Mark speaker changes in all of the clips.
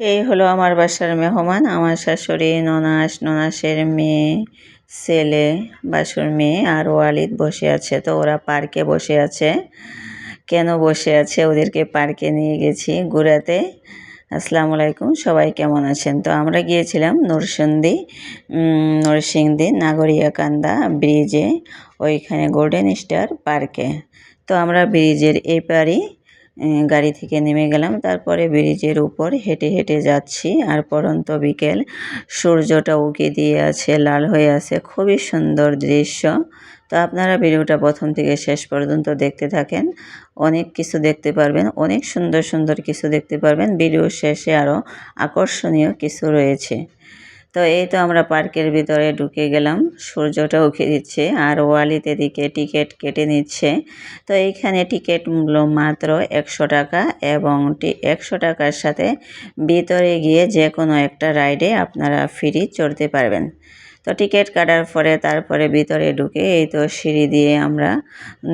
Speaker 1: এই হলো আমার বাসার মেহমান, আমার শাশুড়ি ননাস, ননাসের মেয়ে, ছেলে, বাসুর মেয়ে আর ওয়ালিদ বসে আছে। তো ওরা পার্কে বসে আছে। কেন বসে আছে? ওদেরকে পার্কে নিয়ে গেছি ঘুরাতে। আসসালামু আলাইকুম, সবাই কেমন আছেন? তো আমরা গিয়েছিলাম নরসিংদী নরসিংদী, নাগরিয়াকান্দা ব্রিজে, ওইখানে গোল্ডেন স্টার পার্কে তো আমরা ব্রিজের এপারই গাড়ি থেকে নেমে গেলাম। তারপরে ব্রিজের উপর হেঁটে হেঁটে যাচ্ছি। আর পরন্ত বিকেল। সূর্যটা উঁকি দিয়ে আছে, লাল হয়ে আছে। খুবই সুন্দর দৃশ্য। তো আপনারা ভিডিওটা প্রথম থেকে শেষ পর্যন্ত দেখতে থাকেন। অনেক কিছু দেখতে পারবেন, অনেক সুন্দর সুন্দর কিছু দেখতে পারবেন। ভিডিও শেষে আরও আকর্ষণীয় কিছু রয়েছে। তো এই তো আমরা পার্কের ভিতরে ঢুকে গেলাম। সূর্যটা উঠে দিচ্ছে আর ওয়ালিতে দিকে টিকিট কেটে নিচ্ছে। তো এইখানে টিকিট মূল্য মাত্র একশো টাকা এবং একশো টাকার সাথে ভিতরে গিয়ে যে কোনো একটা রাইডে আপনারা ফ্রি চড়তে পারবেন। তো টিকিট কাটার পরে তারপরে ভিতরে ঢুকে এই তো সিঁড়ি দিয়ে আমরা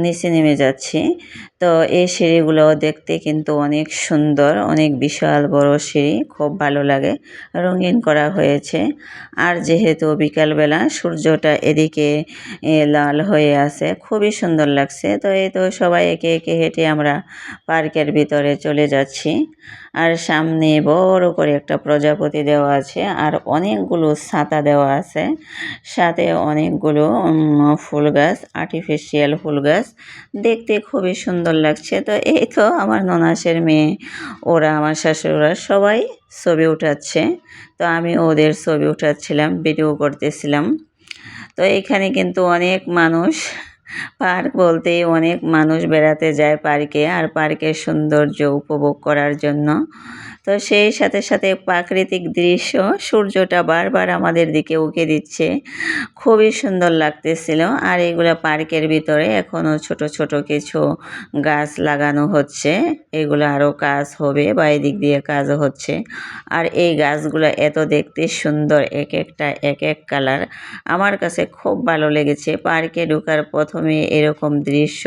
Speaker 1: নিচে নেমে যাচ্ছি। তো এই সিঁড়িগুলো দেখতে কিন্তু অনেক সুন্দর, অনেক বিশাল বড় সিঁড়ি, খুব ভালো লাগে। রঙিন করা হয়েছে। আর যেহেতু বিকালবেলা সূর্যটা এদিকে লাল হয়ে আছে, খুবই সুন্দর লাগছে। তো এই তো সবাই একে একে হেঁটে আমরা পার্কের ভিতরে চলে যাচ্ছি। আর সামনে বড় করে একটা প্রজাপতি দেওয়া আছে, আর অনেকগুলো ছাতা দেওয়া আছে। সাথে অনেকগুলো ফুল গাছ আর্টিফিশিয়াল ফুল গাছ। দেখতে খুবই সুন্দর লাগছে। তো এই তো আমার ননাসের মেয়ে। ওরা, আমার শাশুড়া সবাই ছবি উঠাচ্ছে। তো আমি ওদের ছবি উঠাচ্ছিলাম ভিডিও করতেছিলাম। তো এখানে কিন্তু অনেক মানুষ পার্ক বলতেই অনেক মানুষ বেড়াতে যায় পার্কে আর পার্কের সৌন্দর্য উপভোগ করার জন্য। তো সেই সাথে সাথে প্রাকৃতিক দৃশ্য সূর্যটা বারবার আমাদের দিকে উঁকে দিচ্ছে। খুবই সুন্দর লাগতেছিল আর এগুলো পার্কের ভিতরে এখনও ছোট ছোট কিছু গাছ লাগানো হচ্ছে। এগুলো আরও কাজ হবে বা এদিক দিয়ে কাজও হচ্ছে। আর এই গাছগুলো এত দেখতে সুন্দর, এক একটা, এক এক কালার। আমার কাছে খুব ভালো লেগেছে। পার্কে ঢোকার প্রথমে এরকম দৃশ্য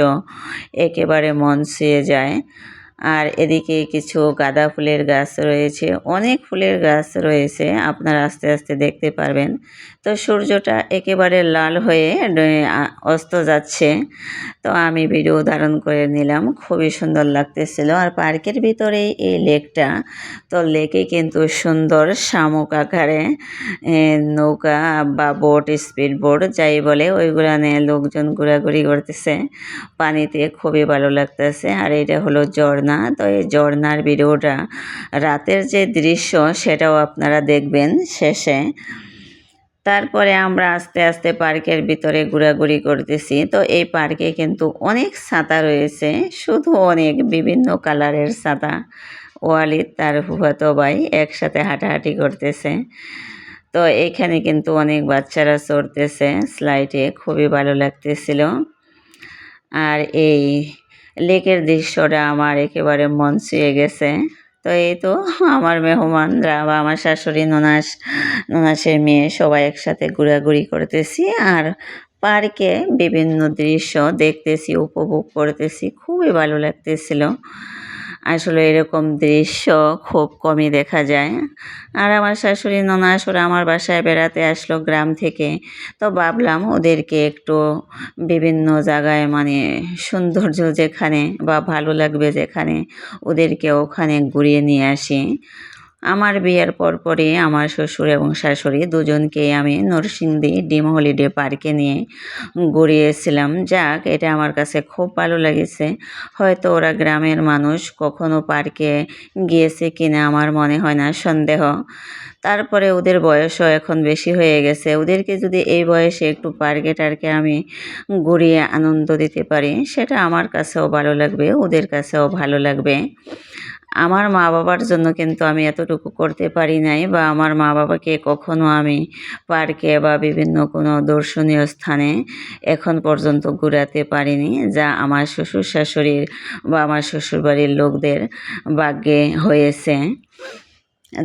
Speaker 1: একেবারে মন ছুঁয়ে যায়। আর এদিকে কিছু গাঁদা ফুলের গাছ রয়েছে। অনেক ফুলের গাছ রয়েছে, আপনারা আস্তে আস্তে দেখতে পারবেন। তো সূর্যটা একেবারে লাল হয়ে অস্ত যাচ্ছে। তো আমি ভিডিও ধারণ করে নিলাম, খুবই সুন্দর লাগতেছিল। আর পার্কের ভিতরেই এই লেকটা, তো লেকে কিন্তু সুন্দর শামুক আকারে নৌকা বা বোট, স্পিড বোট, যাই বলে, ওইগুলা নিয়ে লোকজন ঘোরাঘুরি করতেছে। পানিতে খুবই ভালো লাগতেছে। আর এটা হলো ঝর্ণা। তো এই ঝর্ণার ভিডিওটা, রাতের যে দৃশ্য সেটাও আপনারা দেখবেন শেষে। তারপরে আমরা আস্তে আস্তে পার্কের ভিতরে ঘোরাঘুরি করতেছি। তো এই পার্কে কিন্তু অনেক ছাতা রয়েছে, শুধু অনেক বিভিন্ন কালারের ছাতা। ওয়ালিদ তার ফুফাতো ভাই একসাথে হাঁটাহাঁটি করতেছে। তো এখানে কিন্তু অনেক বাচ্চারা চড়তেছে স্লাইডে খুবই ভালো লাগতেছিল। আর এই লেকের দৃশ্যটা আমার একেবারে মন ছুঁয়ে গেছে। তো এই তো আমার মেহমানরা বা আমার শাশুড়ি, ননাস, ননাসের মেয়ে সবাই একসাথে ঘোরাঘুরি করতেছি আর পার্কে বিভিন্ন দৃশ্য দেখতেছি, উপভোগ করতেছি। খুবই ভালো লাগতেছিল। আসলে এরকম দৃশ্য খুব কমই দেখা যায়। আর আমার শাশুড়ি ননাস আসলে আমার বাসায় বেড়াতে আসলো গ্রাম থেকে। তো ভাবলাম ওদেরকে একটু বিভিন্ন জায়গায় মানে সৌন্দর্য যেখানে বা ভালো লাগবে যেখানে ওদেরকে ওখানে ঘুরিয়ে নিয়ে আসি। আমার বিয়ের পরপরই আমার শ্বশুর এবং শাশুড়ি দুজনকেই আমি নরসিংদী ডিম হলিডে পার্কে নিয়ে ঘুরিয়েছিলাম। যাক, এটা আমার কাছে খুব ভালো লেগেছে। হয়তো ওরা গ্রামের মানুষ কখনো পার্কে গিয়েছে কিনা আমার মনে হয় না, সন্দেহ। তারপরে ওদের বয়সও এখন বেশি হয়ে গেছে। ওদেরকে যদি এই বয়সে একটু পার্কে টার্কে আমি ঘুরিয়ে আনন্দ দিতে পারি, সেটা আমার কাছেও ভালো লাগবে, ওদের কাছেও ভালো লাগবে। আমার মা বাবার জন্য কিন্তু আমি এতটুকু করতে পারি নাই বা আমার মা বাবাকে কখনো আমি পার্কে বা বিভিন্ন কোনো দর্শনীয় স্থানে এখন পর্যন্ত ঘোরাতে পারিনি, যা আমার শ্বশুর শাশুড়ির বা আমার শ্বশুরবাড়ির লোকদের ভাগ্যে হয়েছে।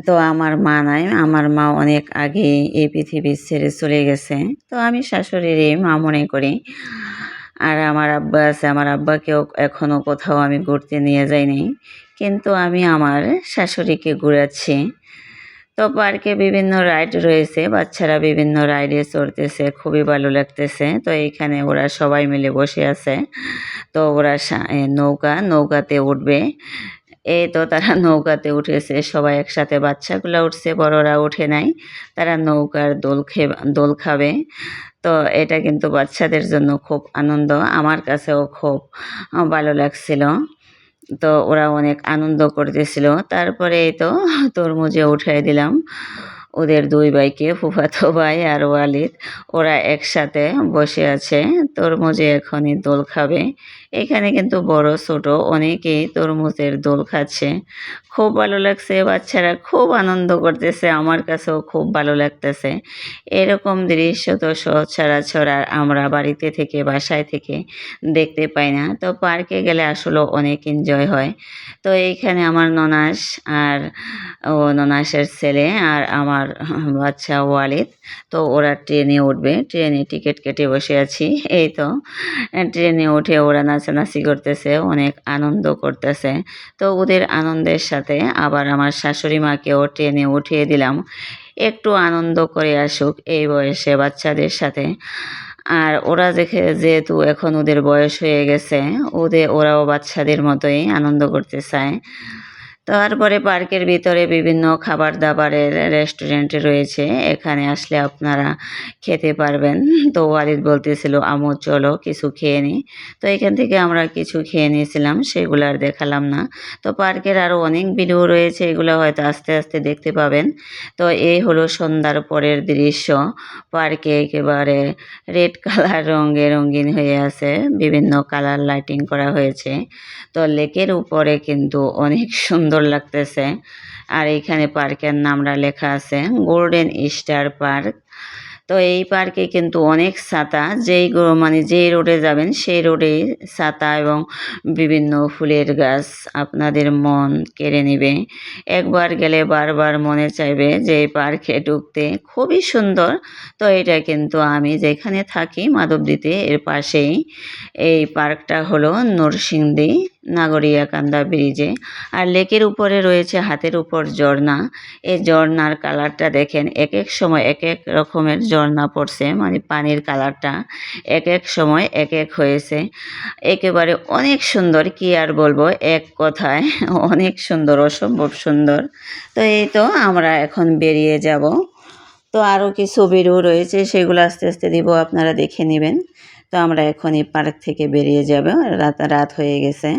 Speaker 1: তো আমার মা নাই, আমার মা অনেক আগে এই পৃথিবী ছেড়ে চলে গেছে। তো আমি শাশুড়িরই মা মনে করি আর আমার আব্বা আছে, আমার আব্বাকেও এখনও কোথাও আমি ঘুরতে নিয়ে যাইনি। কিন্তু আমি আমার শাশুড়িকে ঘুরাচ্ছি। তো পার্কে বিভিন্ন রাইড রয়েছে, বাচ্চারা বিভিন্ন রাইডে চড়তেছে, খুবই ভালো লাগতেছে। তো এইখানে ওরা সবাই মিলে বসে আছে। তো ওরা নৌকা, নৌকাতে উঠবে। এই তো তারা নৌকাতে উঠেছে, সবাই একসাথে বাচ্চাগুলো উঠছে, বড়রা উঠে নাই, তারা নৌকার দোল খে দোল খাবে। তো এটা কিন্তু বাচ্চাদের জন্য খুব আনন্দ, আমার কাছেও খুব ভালো লাগছিল। তো ওরা অনেক আনন্দ করতেছিল। তারপরে এই তো তরমুজে উঠাই দিলাম। ওদের দুই ভাইকে, ফুফাতো ভাই আর ওয়ালিদ, ওরা একসাথে বসে আছে, তরমুজে এখনই দোল খাবে। এখানে কিন্তু বড়, ছোট অনেকেই তরমুজের দোল খাচ্ছে। খুব ভালো লাগছে, বাচ্চারা খুব আনন্দ করতেছে, আমার কাছেও খুব ভালো লাগতেছে। এরকম দৃশ্য তো সচরাচর আর আমরা বাড়িতে থেকে, বাসায় থেকে দেখতে পাই না। তো পার্কে গেলে আসলে অনেক এনজয় হয়। তো এইখানে আমার ননাস আর ও ননাসের ছেলে আর আমার বাচ্চা ওয়ালিদ। তো ওরা ট্রেনে উঠবে। ট্রেনে টিকিট কেটে বসে আছি। এই তো, ট্রেনে উঠে ওরা নাচানাচি করতেছে, অনেক আনন্দ করতেছে। তো ওদের আনন্দের সাথে আবার আমার শাশুড়ি মাকেও ট্রেনে উঠিয়ে দিলাম। একটু আনন্দ করে আসুক এই বয়সে বাচ্চাদের সাথে। আর ওরা দেখে, যেহেতু এখন ওদের বয়স হয়ে গেছে ওদের ওরাও বাচ্চাদের মতোই আনন্দ করতে চায়। তারপরে পার্কের ভিতরে বিভিন্ন খাবার দাবারের রেস্টুরেন্ট রয়েছে। এখানে আসলে আপনারা খেতে পারবেন। তো ওয়ালিদ বলতেছিল, আমু, চলো কিছু খেয়ে নিই তো এখান থেকে আমরা কিছু খেয়ে নিয়েছিলাম, সেগুলো আর দেখালাম না। তো পার্কের আরও অনেক ভিডিও রয়েছে, এগুলো হয়তো আস্তে আস্তে দেখতে পাবেন। তো এই হলো সন্ধ্যার পরের দৃশ্য। পার্কে একেবারে রেড কালার রঙে রঙিন হয়ে আছে, বিভিন্ন কালার লাইটিং করা হয়েছে। তো লেকের উপরে কিন্তু অনেক সুন্দর লাগতেছে। আর এইখানে পার্কের নামটা লেখা আছে গোল্ডেন স্টার পার্ক তো এই পার্কে কিন্তু অনেক ছাতা, যেই মানে যেই রোডে যাবেন, সেই রোডে ছাতা এবং বিভিন্ন ফুলের গাছ আপনাদের মন কেড়ে নেবে। একবার গেলে বারবার মনে চাইবে যে এই পার্কে ঢুকতে খুবই সুন্দর। তো এটা কিন্তু আমি যেখানে থাকি, মাধবদীতে, এর পাশেই। এই পার্কটা হলো নরসিংদী। নাগরিয়াকান্দা ব্রিজে। আর লেকের উপরে রয়েছে হাতের উপর ঝর্ণা। এই ঝর্ণার কালারটা দেখেন এক এক সময় এক এক রকমের ঝর্ণা পড়ছে মানে পানির কালারটা এক এক সময় এক এক হয়েছে। একেবারে অনেক সুন্দর, কি আর বলব, এক কথায় অনেক সুন্দর, অসম্ভব সুন্দর। তো এই তো আমরা এখন বেরিয়ে যাব। তো আরও কিছু ভিডিও রয়েছে, সেগুলো আস্তে আস্তে দিব, আপনারা দেখে নেবেন। তো আমরা এখন এই পার্ক থেকে বেরিয়ে যাব রাত রাত হয়ে গেছে।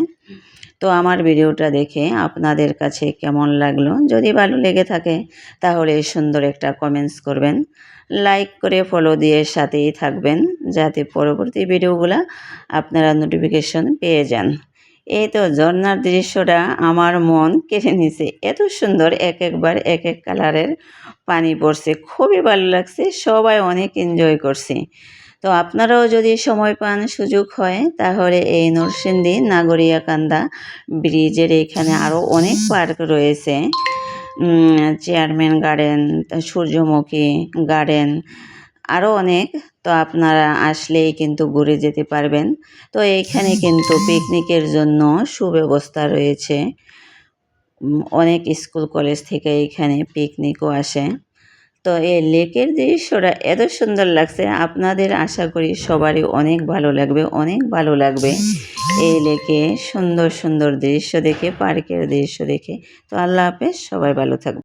Speaker 1: তো আমার ভিডিওটা দেখে আপনাদের কাছে কেমন লাগল? যদি ভালো লেগে থাকে, তাহলে সুন্দর একটা কমেন্টস করবেন। লাইক করে ফলো দিয়ে সাথেই থাকবেন, যাতে পরবর্তী ভিডিওগুলো আপনারা নোটিফিকেশন পেয়ে যান। এই তো ঝর্নার দৃশ্যটা আমার মন কেড়ে নিছে। এত সুন্দর এক একবার এক এক কালারের পানি পড়ছে, খুবই ভালো লাগছে, সবাই অনেক এনজয় করছে। তো আপনারাও যদি সময় পান, সুযোগ হয়, তাহলে এই নরসিংদী নাগরিয়াকান্দা ব্রিজের এখানে আরও অনেক পার্ক রয়েছে। চেয়ারম্যান গার্ডেন, সূর্যমুখী গার্ডেন আরও অনেক। তো আপনারা আসলেই কিন্তু ঘুরে যেতে পারবেন। তো এইখানে কিন্তু পিকনিকের জন্য সুব্যবস্থা রয়েছে। অনেক স্কুল, কলেজ থেকে এখানে পিকনিকও আসে। তো এই লেকের দৃশ্যটা এত সুন্দর লাগছে। আপনাদের আশা করি সবারই অনেক ভালো লাগবে, অনেক ভালো লাগবে। এই লেকে সুন্দর সুন্দর দৃশ্য দেখে, পার্কের দৃশ্য দেখে। তো আল্লাহ হাফেজ, সবাই ভালো থাকবে